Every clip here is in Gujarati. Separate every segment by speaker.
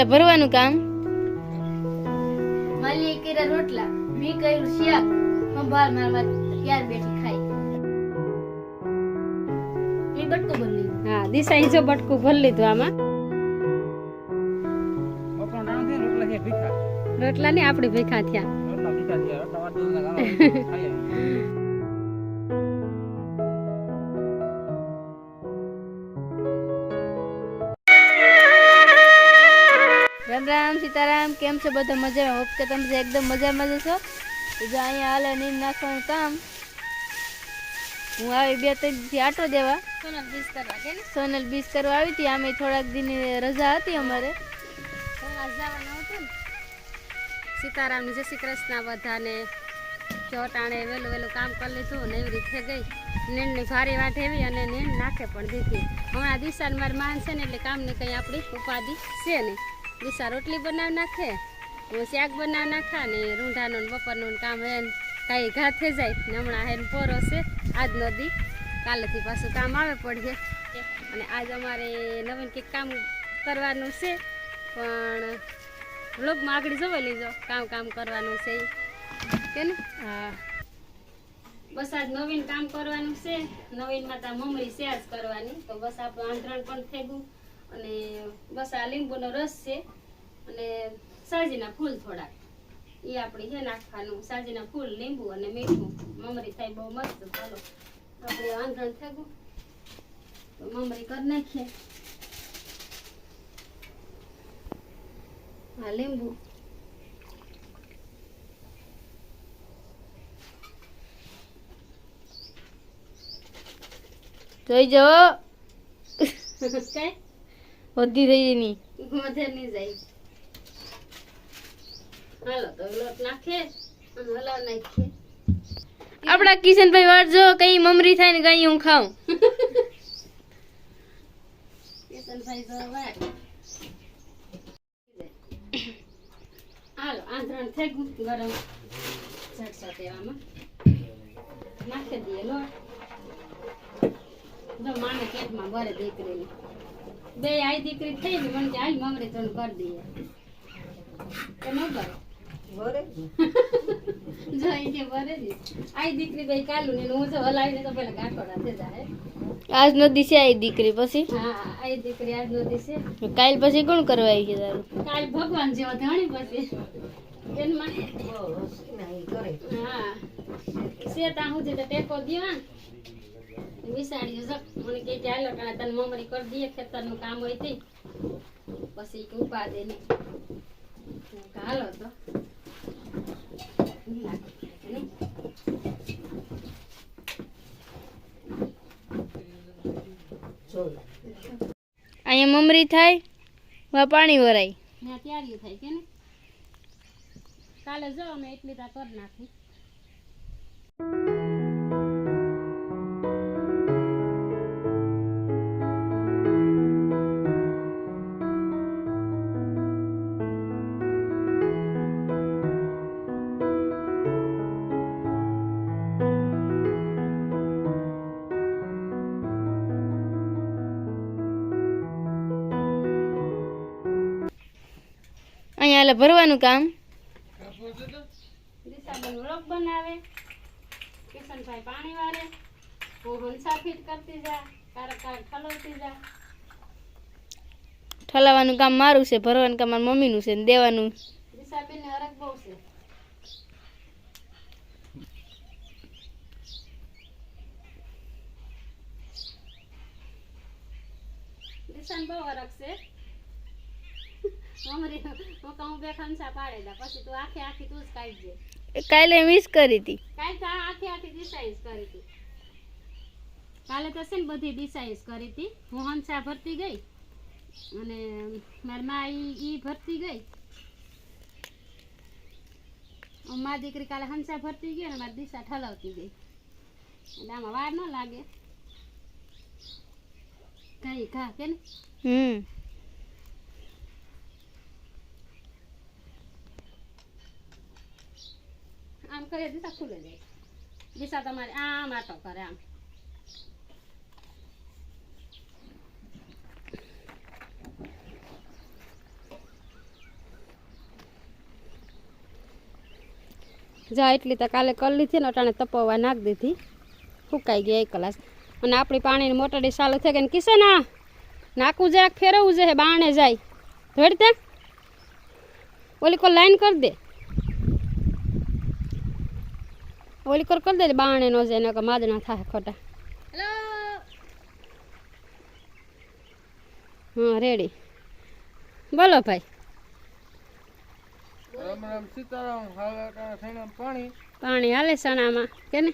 Speaker 1: હાલે ભરવાનું કામ.
Speaker 2: માલી કર્યા રોટલા. મેં કર્યું શાક. સંભાળ મારવા ત્યાર બેઠી ખાઈ. મેં બટકું બદલી
Speaker 1: હા દિશા જો બટકું ભરી લીધું આમાં.
Speaker 3: રોટલા
Speaker 1: ને આપડી ભેખા થયા. સીતારામ કેમ છો? બધા મજામાં? હોપ કે તમે એકદમ મજામાં જ છો જો અહીંયા હાલે નીંદ નાખવાનું કામ. હું આવી બે ત્રણથી આટો દેવા.
Speaker 2: સોનલ બીજ કરવા
Speaker 1: સોનલ બીજ કરવા આવી હતી. આમે થોડાક દિનની રજા હતી અમારે. સીતારામની જય શ્રી કૃષ્ણ બધાને. ચોટાણે વહેલું વહેલું કામ કરી લીધું ને એવી રીતે ગઈ. નીંદની ભારી વાટ એવી અને નીંદ નાખે પણ દીધી. હમણાં દિશાને મારી માન છે ને એટલે કામની કંઈ આપણી ઉપાધિ છે નહીં. દિશા રોટલી બનાવી નાખે હું શાક બનાવી નાખા ને રૂંઢાનું બપોરનું કામ હે કાંઈ ઘા થઈ જાય. ને હમણાં હેન પોરો છે આજ નદી કાલેથી પાછું કામ આવે પડશે. અને આજ અમારે નવીન કંઈક કામ કરવાનું છે પણ વ્લોગમાં આગળ જોઈ લીજો કામ કામ કરવાનું છે. કે ને? હા. બસ આજ નવીન કામ કરવાનું છે. નવીનમાં તો મમરી છે આજ કરવાની તો બસ આપણું આંધણ પણ થઈ ગયું. અને બસ આ લીંબુનો રસ છે અને સાજીના ફૂલ થોડાક. એ આપણે છે નાખવાનું. સાજીના ફૂલ લીંબુ અને મીઠું. મમરી થાય બહુ મસ્ત. ચાલો આપણે આંધણ થઈ તો મમરી કરી નાખીએ. હા લીંબુ. જોઈ જવો કઈ? વધી થઈ ની વધે નહીં જાય. હાલો તો લોટ નાખે અને હલાવ નાખીએ. આપડા કિશનભાઈ વાળજો કઈ મમરી થાય ને કઈ હું ખાઉં. કિશનભાઈ હાલો આંધણ થઈ ગયું ગરમ. એવામાં. નાખી દઈએ લોટ. જો માને પેટમાં ભરે દીકરીને. બે આઈ દીકરી થઈ ને મને કે હાલ મમરી તને કરી દઈએ. કે ન કરો? જો જોઈ કે ભરે ને આઈ દીકરી બે કાલુ ને હું જો હલાવીને તો પેલા ગાંઠોડા થઈ જાય.
Speaker 4: આજ નો દિશે આવી દીકરી પછી?
Speaker 1: હા આઈ દીકરી આજ નો દિશે
Speaker 4: કાલ પછી કોણ કરવા આવી છે તારું?
Speaker 1: કાલ ભગવાન જેવા ધણી પછી એન માટે હા. સે તા સુધી તો ટેકો દ્યો વિસાડી જો મને કે ચાલો કાલે તને મમરી કરી દઈએ ખેતરનું કામ હોય તે. પછી કે ઉપા દે ને હાલો તો.
Speaker 4: અહીંયા મમરી થાય વા પાણી વરાય
Speaker 1: ને તૈયારી થાય કે ને કાલે જો અમે એટલી તા કરી નાખી.
Speaker 4: અહીંયા ભરવાનું કામ.
Speaker 1: દિશાબેન વ્લોગ બનાવે. કિશનભાઈ પાણી વારે હું હંસા ફીટ કરતી જા કારક કારક ઠલવતી જા.
Speaker 4: ઠલાવાનું કામ મારું છે ભરવાનું કામ મારા મમ્મીનું છે ને દેવાનું.
Speaker 1: દિશાબેન હરક બહુ છે. દિશાને બહુ હરક છે. મમરી હું કહું બે ખંસા પાડેલા પછી તું આખે આખી તું જ કાઢજે.
Speaker 4: કાલે મિસ કરી હતી.
Speaker 1: કાલ તો આખી આખી ડિસાઈઝ કરી હતી. કાલે તો છે ને બધી ડિસાઈઝ કરી હતી. હું હંસા ભરતી ગઈ અને મારી મા ઈ ભરતી ગઈ. મા દીકરી કાલે હંસા ભરતી ગઈ અને મારી દિશા ઠલાવતી ગઈ. એટલે આમાં વાર ન લાગે. કઈ ઘા કે ને
Speaker 4: હમ.
Speaker 1: આમ કરી દિશા ખુલે જાય દિશા તમારે આમ આટો કરે આમ. જા, એટલી તો કાલે કરી લીધી ને, અટાણે તપવા નાખી દીધી. ફૂકાઈ ગઈ એક કલાસ. અને આપણી પાણીની મોટાડી ચાલુ થઈ ગઈ ને કિસે ના નાખવું જાય ફેરવવું છે બાણે જાય. ધોડી દે ઓલી કોઈ લાઈન કરી દે? ઓલી કર કરી દે બાણે નો જાય નકર માદના થાય ખોટા. હા રેડી બોલો ભાઈ.
Speaker 3: રામ રામ સીતારામ હાલે પાણી.
Speaker 1: પાણી હાલે સણામાં કે ને?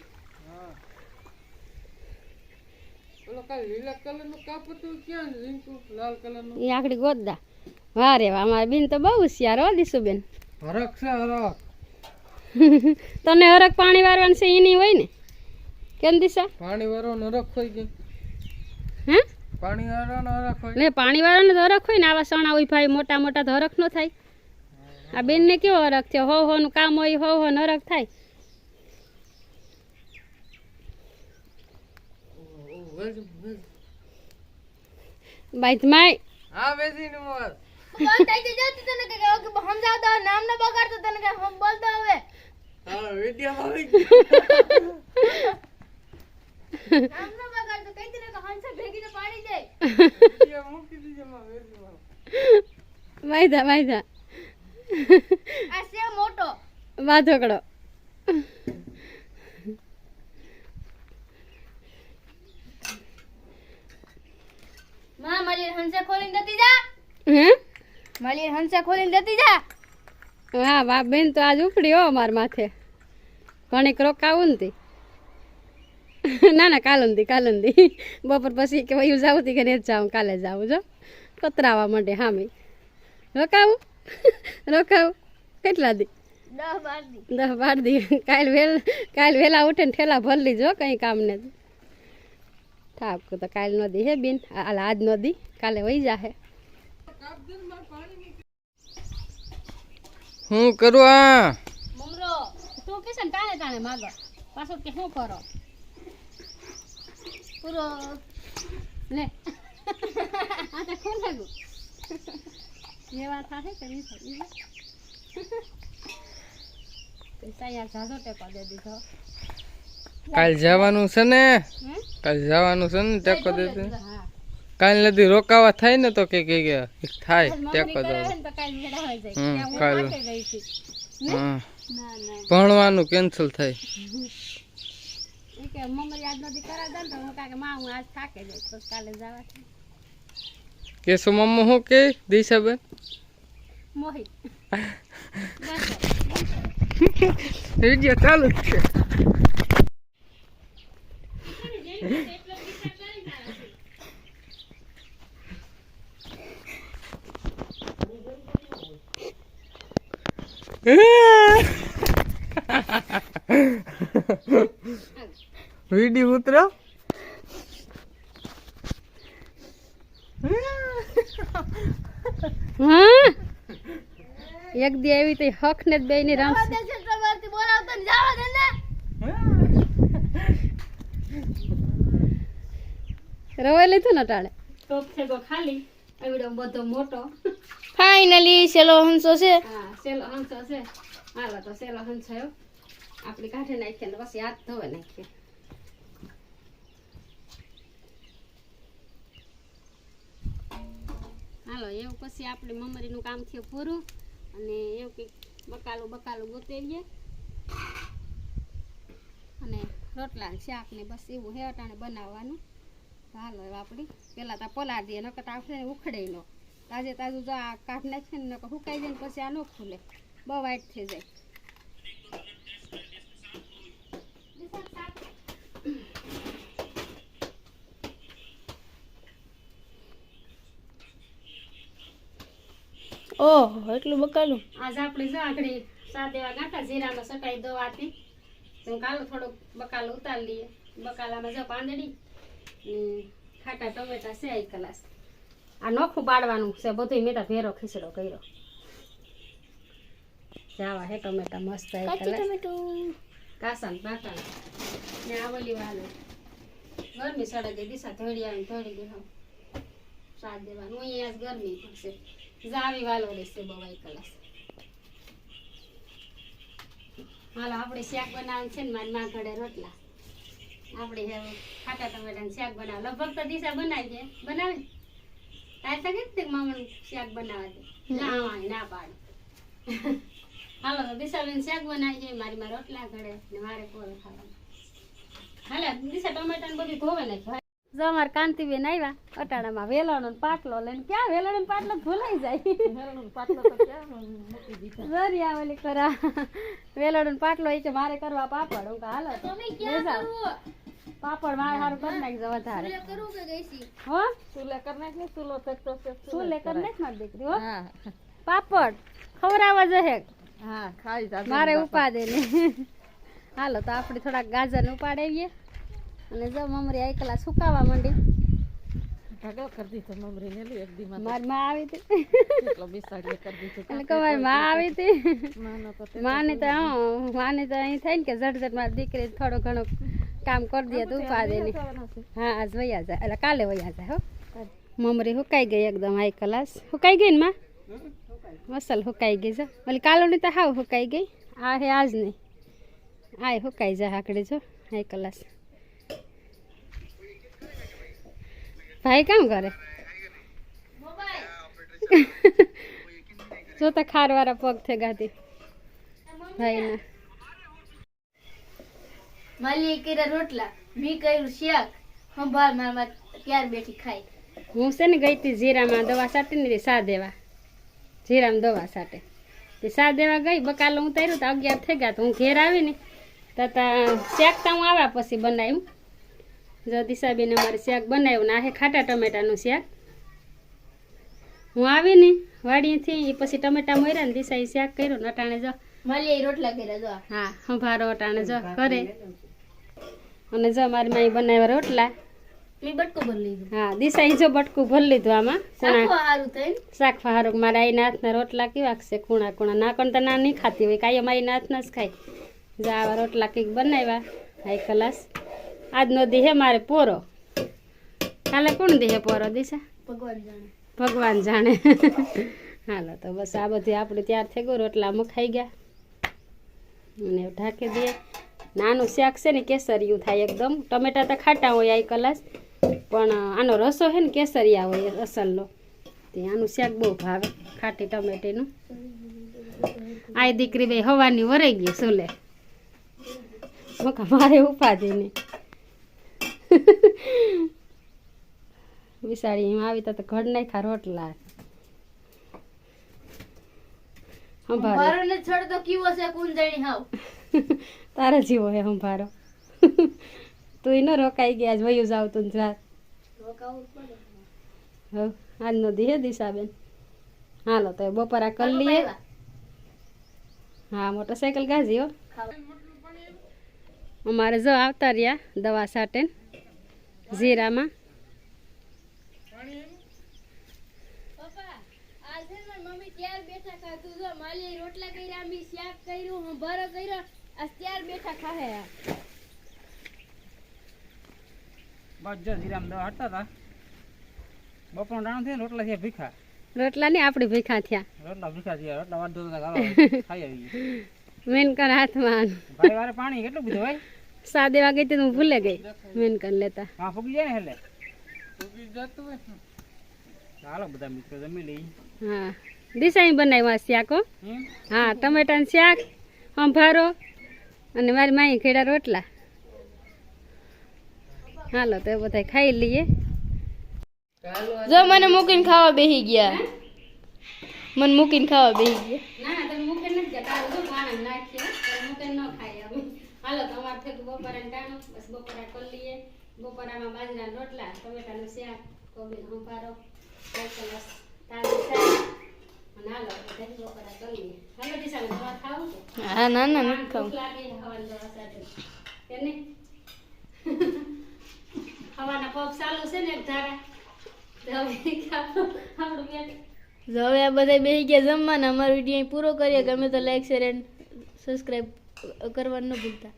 Speaker 1: આખડી ગોદા વારે અમારે બેન તો બહુ હોશિયાર હો દીશુબેન.
Speaker 3: હરક છે હરક
Speaker 1: તને હરક પાણી વારવાનું છે એની હોય ને? કેમ દિશા?
Speaker 3: પાણી વાળો નરક હોય કે?
Speaker 1: હે?
Speaker 3: પાણી વાળાનો હરક હોય?
Speaker 1: ને પાણી વાળાને તો હરખ હોય ને આવા સણા હોય ભાઈ મોટા મોટા તો હરખ ન થાય. આ બેનને કેવો હરખ છે હો હોનું કામ હોય હો હો હરખ થાય. બાઈ માય.
Speaker 3: હા બેસી નું
Speaker 2: બોલ બોલતા જજો તને કે કે સમજાવતો નામ ન બગાડતો તને કે હમ બોલતો હવે
Speaker 3: હા વિડિયો આવી
Speaker 2: નામ ન બગાડતો કઈ તને હંસ ભેગી તો પાડી દે
Speaker 3: વિડિયો મૂકી દીજો માં બેસી માં
Speaker 1: વાયદા વાયદા.
Speaker 2: આ છે મોટો
Speaker 1: બાધોકડો
Speaker 2: માં મારી હંસા ખોલીને દેતી જા.
Speaker 1: હે?
Speaker 2: મારી હંસે ખોલીને દેતી જા.
Speaker 1: હા બા બેન તો આજ ઉપડી હો માર માથે. ઘણીક રોકાવું ને ના ના કાલંદી કાલંદી બપોર પછી કે વયું જાવું તી કે ને જાઉં કાલે જાઉં જો. કતરાવા માંડે હામે. રોકાવું? રોકાવું? કેટલા દી?
Speaker 2: દસ બાર દી.
Speaker 1: કાલ વેલ કાલ વહેલા ઉઠે ને ઠેલા ભરી લીજો કંઈ કામ ને. થાક તો કાલ નો દી હે બિન. હાલ આજ નો દી. કાલે વહી જાહે.
Speaker 3: હું કરું આ?
Speaker 1: મમરો તું કે છે ને ટાણે ટાણે માગો? પાછો કે શું કરો? પૂરો લે. આ તો કોણ લાગુ એ વાત થાય કે નહીં થાય પૈસા યાર ઝાઝો ટેકો દે દીધો.
Speaker 3: કાલ જવાનું છે ને? કાલ જવાનું છે ને ટેકો દે દે કાલ નદી રોકાવા થાય ને તો કે કે થાય ટેકો દે કાલ. ભણવાનું કેન્સલ થાય.
Speaker 1: કેસો કે મમ્મી હું કે માં હું આજ થાકે જાય કાલે જવા
Speaker 3: કેશુ મમ્મો શું કે? દિશાબેન? વિડિયો ચાલુ જ છે. વિડિયો ઉતરો
Speaker 1: હા એક દી આવી તો હક ને બે ની રામ રવાઈ લીધું ને ટાળે તો ખાલી. એવડો બધો મોટો.
Speaker 2: ફાઇનલી સેલો હંસો છે.
Speaker 1: હા સેલો હંસો છે. હાલો તો સેલો હંસો આપણે કાઢી નાખીએ ને પછી હાથ ધોવે નાખીએ. હાલો એવું પછી આપણે મમરીનું કામ થયું પૂરું. અને એવું કંઈક બકાલું બકાલું ગોતેવીએ અને રોટલા છે શાક ને બસ એવું હે અટાણે બનાવવાનું. હાલો આપણી પહેલાં તો પલાળ દઈએ નકર તો આપણે ઉખડે નો તાજે તાજું જો આ કાઢ નાખીએ ને નકર સુકાઈ જાય ને પછી આ ન ખુલે. બહુ વાઇટ થઈ જાય.
Speaker 2: ઓહ એટલું બકાલું.
Speaker 1: આજ આપણે જો આગળ સાત એવા ગાંઠા જીરાનો સટાઈ દવાથી તો કાલો થોડોક બકાલો ઉતારી લઈએ. બકાલામાં જો પાંદડી ને ખાટા ટમેટા છે એક કલાસ આ નોખું પાડવાનું છે બધું મેટા ભેરો ખીચડો કર્યો. જાવા હે ટમેટા મસ્ત એક
Speaker 2: કાચું
Speaker 1: કલાસ કાસા ને પાકા. ને આ ઓલી ગરમી સડે દે દિશા ધોળી આવીને ધોળી દે હમ સાત દેવાનું અહીંયા ગરમી પડશે. જાવી વાલો રહેશે બવાઈ કલાસ હાલો આપણે શાક બનાવવાનું છે ને મારી માં ઘડે રોટલા. આપણે હવે ખાટા ટમેટાનું શાક બનાવ. લગભગ તો દિશા બનાવી છે બનાવે? તાર તો કે મામા શાક બનાવે છે ના આવા ના પાડે. હાલો તો દિશાબેન શાક બનાવી છે મારી મારા રોટલા ઘડે ને મારે કોલ ખાવાનું. હાલે દિશા ટમેટા ને બધું ધોવે નાખ્યું. જો અમાર કાંતિબેન આવ્યા અટાણામાં વેલણો ને પાટલો લઈને. ક્યાં વેલણો ને પાટલો? ભૂલાઈ જાય. જરી આવેલી કરા વેલણો ને પાટલો એ કે મારે કરવા પાપડ. હું કહું, હાલો. પાપડ માર હારું કરી નાખજો વધારે.
Speaker 2: કરું કે ગઈસી
Speaker 1: હો?
Speaker 3: સુલે કર નાખ ને સુલો થતો છે
Speaker 1: શું લે નાખ માર દીકરી હો.
Speaker 3: હા.
Speaker 1: પાપડ ખવરાવા જહે
Speaker 3: હા. ખાઈ જા
Speaker 1: મારે ઉપાડે ને. હાલો તો આપણે થોડાક ગાજર ઉપાડાવીએ. અને જો મમરી આઈકલા સુકાવા માંડી.
Speaker 3: ઢગલો કરી દીધો મમરી ને લ્યો એક દી માં
Speaker 1: મારી માં આવી હતી.
Speaker 3: કેટલો બિસાડીએ કરી દીધું.
Speaker 1: એટલે કે માં આવી હતી.
Speaker 3: માનો તો
Speaker 1: માને તો હા માને તો અહીં થાય કે ઝટ મારી દીકરી થોડો ઘણું કામ કરી દે તો ઉપાડે ને હા આજ વયા જાય. એટલે કાલે વયા જાય હો. મમરી હુકાઈ ગઈ એકદમ હાઈ ક્લાસ હુકાઈ ગઈ ને માં? અસલ હુકાઈ ગઈ જા. ઓલી કાલોની તો હાવ હુકાઈ ગઈ. આ હે આજ નહીં. આય હુકાઈ જા આકડે જો. હાઈ ક્લાસ ભાઈ કામ કરે? જો તો ખારવાળા પગ થે ગાતી ભાઈના.
Speaker 2: માલી કર્યા રોટલા. મી કર્યું શાક સંભાળ મારમાં ત્યાર બેઠી ખાઈ
Speaker 1: હું છે ને ગઈ હતી જીરામાં દવા સાટી ને સા દેવા. જીરામાં દવા સાટે તે સા દેવા ગઈ બકાલો હું તર્યું તો અગિયાર થઈ ગયા તો હું ઘેર આવી ને તો તા શાક તો હું આવ્યા પછી બનાવ્યું. જો દિશાબેને મારે શાક બનાવ્યું ને આ હે ખાટા ટમેટાનું શાક. હું આવી ને વાડીએથી પછી ટમેટા મર્યા ને દિશાએ શાક કર્યું ને અટાણે જો
Speaker 2: માલી રોટલા કર્યા જો
Speaker 1: હા સંભારો અટાણે જો કરે. અને જો મારી માઈ બનાવ્યા રોટલા.
Speaker 2: મેં બટકો ભરી લીધું.
Speaker 1: હા દિશાએ જો બટકું ભરી લીધું આમાં. શાક ફારું મારા આઈના હાથના રોટલા કેવા છે? ખૂણા ખૂણા. ના પણ તો ના નહીં ખાતી હોય કાયમ આઈના હાથના જ ખાય. જા આવા રોટલા કંઈક બનાવ્યા હાઈ ક્લાસ આજનો દી મારે પોરો. કાલે કોણ દેહે પોરો દિશા?
Speaker 2: ભગવાન જાણે.
Speaker 1: ભગવાન જાણે. હાલો તો બસ આ બધી આપણે ત્યાર થઈ ગયું. રોટલા મુખાઈ ગયા. અને એવું ઢાંકી દઈએ. નાનું શાક છે ને કેસરિયું થાય એકદમ. ટમેટા તો ખાટા હોય આ કલાસ પણ આનો રસો છે ને કેસરિયા હોય અસલનો. તે આનું શાક બહુ ભાવે ખાટી ટમેટીનું. આ દીકરી ભાઈ હવાની વરાઈ ગઈ સુલે. મોકા મારે ઉપાધિ નહીં. વિસાડી એમાં આવી તો ઘર ઘડ નાખ્યા રોટલા.
Speaker 2: મારો ને છોડ તો કીવો છે કુંદણી હાવ.
Speaker 1: તારા જીવો હે સંભારો તું ન રોકાઈ ગયા જ વયું જાવ તું રાત.
Speaker 2: રોકાવું પડે
Speaker 1: હવ આજનો દી હે દિશાબેન. હાલો તો બપોરા કરી લઈએ. હા મોટરસાયકલ ગાજી હો. અમારે જો આવતા રહ્યા દવા સાટે. જીરામાં
Speaker 2: પપ્પા આજે મારી મમ્મી ત્યાર બેઠા ખાતું જો માલી રોટલા કર્યા મી શાક કર્યું ભરો કર્યો. આ ત્યાર બેઠા ખાહે
Speaker 5: બસ જો જીરામ દવા હટતા હતા બપોર ડાણ થયા રોટલા થયા ભીખા.
Speaker 1: રોટલા ને આપણી ભીખા થયા.
Speaker 5: રોટલા ભીખા થયા રોટલા વાંધો ખાઈ આવી
Speaker 1: મેનકર હાથમાં.
Speaker 5: ભાઈ વારે પાણી કેટલું બધું ભાઈ?
Speaker 1: સા દેવા ગઈ હું ભૂલે ગઈ. મેનકર લેતા.
Speaker 5: હા ફૂગી જાય ને એટલે?
Speaker 3: ઉગી જતું હોય ને.
Speaker 5: ચાલો બધા મિત્રો જમી લઈ
Speaker 1: હા. દિશાઈ બનાવ્યા શાક હા ટમેટાનું શાક સંભારો અને મારી માઈ ખેડા રોટલા. હાલો, તો બધા ખાઈ લઈએ.
Speaker 4: જો મને મૂકીને ખાવા બેસી ગયા. મને મૂકીને ખાવા બેસી ગયા.
Speaker 1: ના ના, તમે મૂકે નથી ગયા. તારું જો પાણી નાખીએ. તમે ન ખાય અમે. હાલો તમારે થયું બપોરે કરી લઈએ. બપોરામાં બાજરાના રોટલા, ટમેટાનું શાક, કોબીનો સંભારો તાજી ચા
Speaker 4: હા ના ના નથી ખાવું
Speaker 1: હવાની પગ ચાલુ છે ને એક ધારા હવે આપણું પેટ
Speaker 4: જો હવે આ બધા બેસી ગયા જમવાના અમારો વીડિયો પૂરો કરીએ ગમે તો લાઈક શેર એન્ડ સબસ્ક્રાઈબ કરવાનું ન ભૂલતા